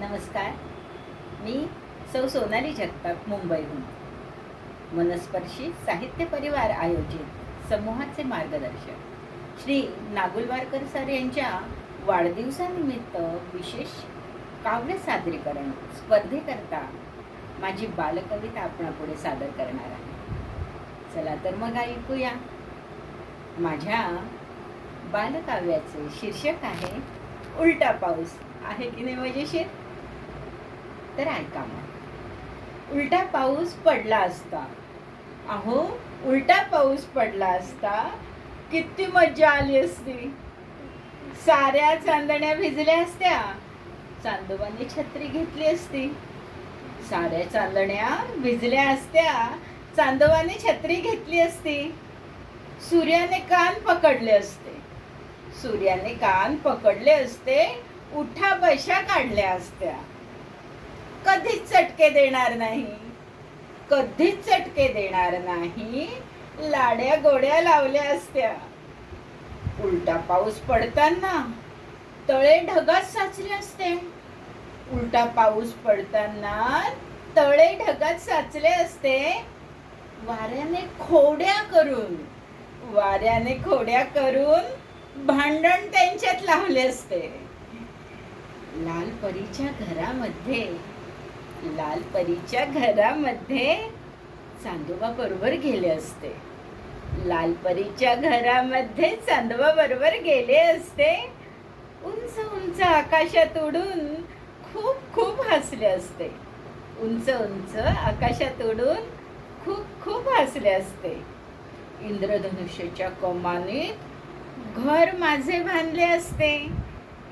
नमस्कार. मी सौ सोनाली जगताप मुंबईहून. मनस्पर्शी साहित्य परिवार आयोजित समूहाचे मार्गदर्शक श्री नागुलवारकर सर यांच्या वाढदिवसानिमित्त विशेष काव्य सादरीकरण स्पर्धेकरता माझी बालकविता आपणापुढे सादर करणार आहे. चला तर मग ऐकूया. माझ्या बालकाव्याचे शीर्षक आहे उलटा पाऊस आहे की नाही मजेशीर? तर ऐका मग. उलटा पाऊस पडला असता. अहो उलटा पाऊस पडला असता. किती मज्जा आली असती. साऱ्या चांदण्या भिजल्या असत्या. चांदोबाने छत्री घेतली असती. साऱ्या चांदण्या भिजल्या असत्या. चांदोबाने छत्री घेतली असती. सूर्याने कान पकडले असते. सूर्याने कान पकडले असते. उठा बशा काढल्या असत्या. कधीच चटके देणार नाही. कधीच चटके देणार नाही. लाड्या गोड्या लावल्या असत्या. उलटा पाऊस पडताना तळे ढगात साचले असते. उलटा पाऊस पडताना तळे ढगात साचले असते. वाऱ्याने खोड्या करून वाऱ्याने खोड्या करून भांडण त्यांच्यात लावले असते. लाल परीच्या घरामध्ये लाल परीच्या घरामध्ये चांदोबा बरोबर गेले असते. लाल परीच्या घरामध्ये चांदोबा बरोबर गेले असते. उंच उंच आकाशात उडून खूप खूप हसले असते. उंच उंच आकाशात उडून खूप खूप हसले असते. इंद्रधनुष्याच्या कमानीत घर माझे बांधले असते.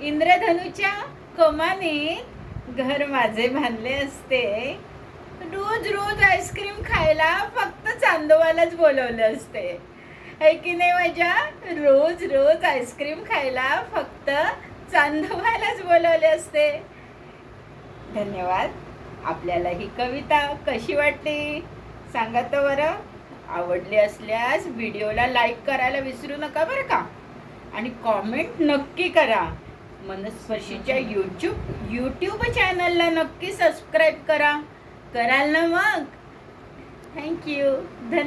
इंद्रधनुच्या कमानीत घर माझे बांधले असते. रोज रोज आईस्क्रीम खायला फक्त चांदोबालाच बोलवलं असते. है की नाही माझ्या? रोज रोज आईस्क्रीम खायला फक्त चांदोबालाच बोलवले असते. धन्यवाद. आपल्याला ही कविता कशी वाटली? सांगा तर बरं. आवडली असल्यास व्हिडिओला लाईक करायला विसरू नका बरं का? आणि कॉमेंट नक्की करा. मनस्पर्शीच्या यूट्यूब यूट्यूब चॅनलला नक्की सबस्क्राईब करा. कराल ना मग? थँक्यू धन्यवाद